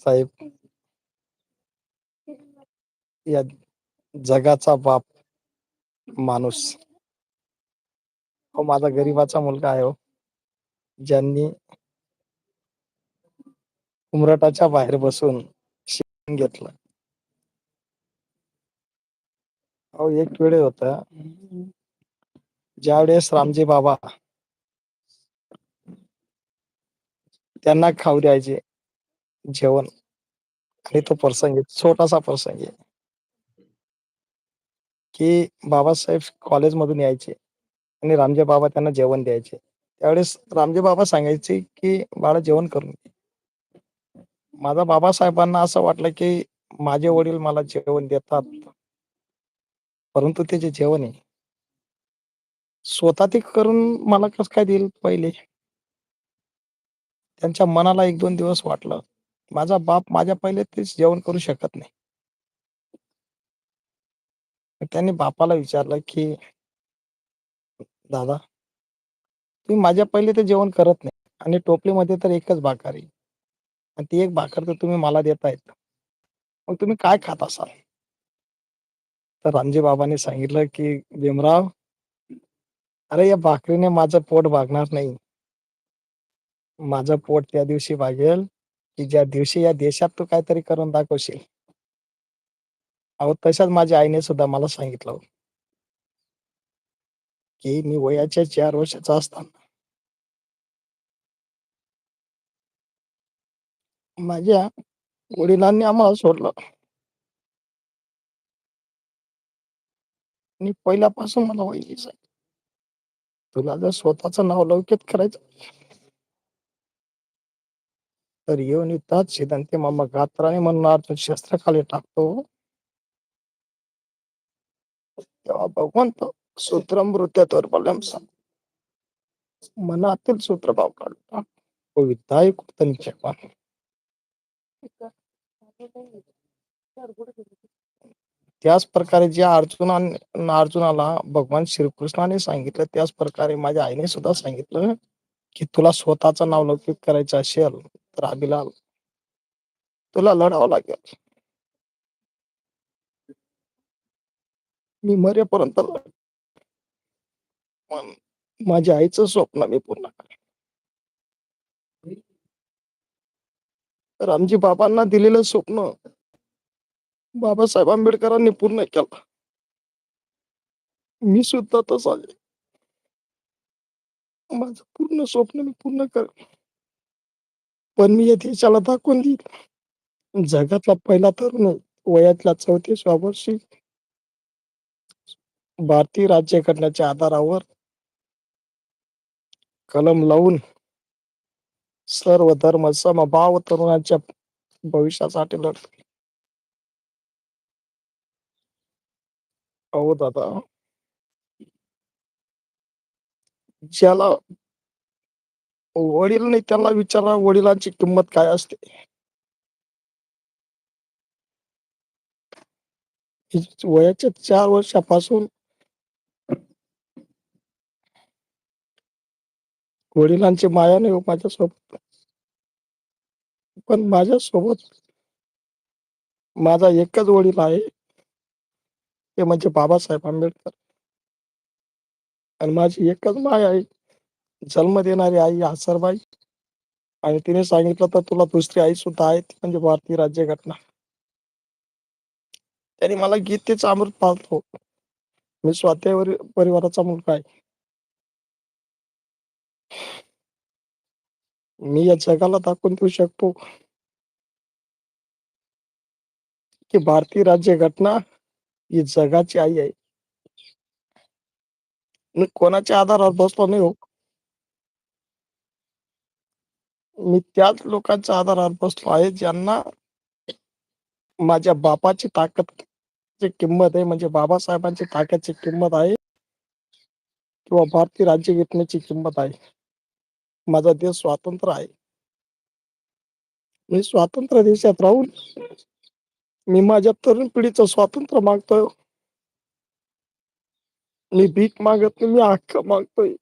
साहेब. या जगाचा बाप माणूस. हो माझा गरीबाचा मुलगा आहे हो. ज्यांनी उमरटाच्या बाहेर बसून शिक्षण घेतलं. अहो एक वेळ होता. ज्यावेळेस रामजी बाबा त्यांना खाऊ द्यायचे जेवण. आणि तो प्रसंग आहे, छोटासा प्रसंग आहे. की बाबासाहेब कॉलेजमधून यायचे आणि रामजे बाबा त्यांना जेवण द्यायचे. त्यावेळेस रामजे बाबा सांगायचे की बाळा जेवण करून घे." माझा बाबासाहेबांना असं वाटलं की माझे वडील मला जेवण देतात. परंतु ते जे जेवण आहे स्वतः ते करून मला कसं काय देईल पहिले? त्यांच्या मनाला एक दोन दिवस वाटलं. माझा बाप माझ्या पहिले तेच जेवण करू शकत नाही. त्यांनी बापाला विचारलं की दादा तुम्ही माझ्या पहिले ते जेवण करत नाही आणि टोपलीमध्ये तर एकच भाकर आहे. आणि ती एक भाकर तर तुम्ही मला देतायत. मग तुम्ही काय खात असाल? तर रामजी बाबांनी सांगितलं की भीमराव अरे या भाकरीने माझं पोट भागणार नाही. माझं पोट त्या दिवशी भागेल की ज्या दिवशी या देशात तू काहीतरी करून दाखवशील. अहो तशाच माझ्या आईने सुद्धा मला सांगितलं की मी वयाच्या चार वर्षाचा असताना माझ्या वडिलांनी आम्हाला सोडलं. आणि पहिल्यापासून मला वहिनी तुला जर स्वतःच नाव लौकिक करायचं तर येऊन येतात सिद्धांती मामा गात्राने म्हणून अर्जुन शस्त्र खाली टाकतो. तेव्हा भगवंत सूत्रमृत्यावर बलम मनातील सूत्रभाव काढला तो विधायक कुर्तनिक्षेपा त्याच प्रकारे जे अर्जुना अर्जुनाला भगवान श्रीकृष्णाने सांगितलं त्याच प्रकारे माझ्या आईने सुद्धा सांगितलं की तुला स्वतःचं नाव लौकिक करायचं असेल. तर बिलाल तुला लढावं लागेल मी मरेपर्यंत पण माझ्या आईचं स्वप्न मी पूर्ण करेन. रामजी बाबांना दिलेलं स्वप्न बाबासाहेब आंबेडकरांनी पूर्ण केलं. मी सुद्धा तसा माझं पूर्ण स्वप्न मी पूर्ण करेन. पण मी या देशाला दाखवून देईल जगातला पहिला तरुण वयातल्या चौतीसव्या वर्षी भारतीय राज्यघटनेच्या आधारावर कलम लावून सर्व धर्म समभाव तरुणांच्या भविष्यासाठी लढते अहो दादा ज्याला वडील नाही त्याला विचारा वडिलांची किंमत काय असते? वयाच्या चार वर्षापासून वडिलांची माया नाही हो माझ्यासोबत. पण माझ्यासोबत माझा एकच वडील आहे ते म्हणजे बाबासाहेब आंबेडकर. आणि माझी एकच माय आहे. जन्म देणारी आई आसरबाई आणि तिने सांगितलं तर तुला दुसरी आई सुद्धा आहे ती म्हणजे भारतीय राज्यघटना. त्याने मला गीतेचं अमृत पाळतो. मी स्वाध्याय परिवाराचा मुलगा आहे. मी या जगाला दाखवून देऊ शकतो की भारतीय राज्यघटना ही जगाची आई आहे. मी कोणाच्या आधारावर बसलो नाही हो. मी त्याच लोकांच्या आधारावर बसलो आहे ज्यांना माझ्या बापाची ताकद ची किंमत आहे म्हणजे बाबासाहेबांची ताकदची किंमत आहे किंवा भारतीय राज्यघटनेची किंमत आहे. माझा देश स्वातंत्र्य आहे. मी स्वातंत्र्य देशात राहून मी माझ्या तरुण पिढीचं स्वातंत्र्य मागतोय. मी भीक मागत नाही मी हक्क मागतोय.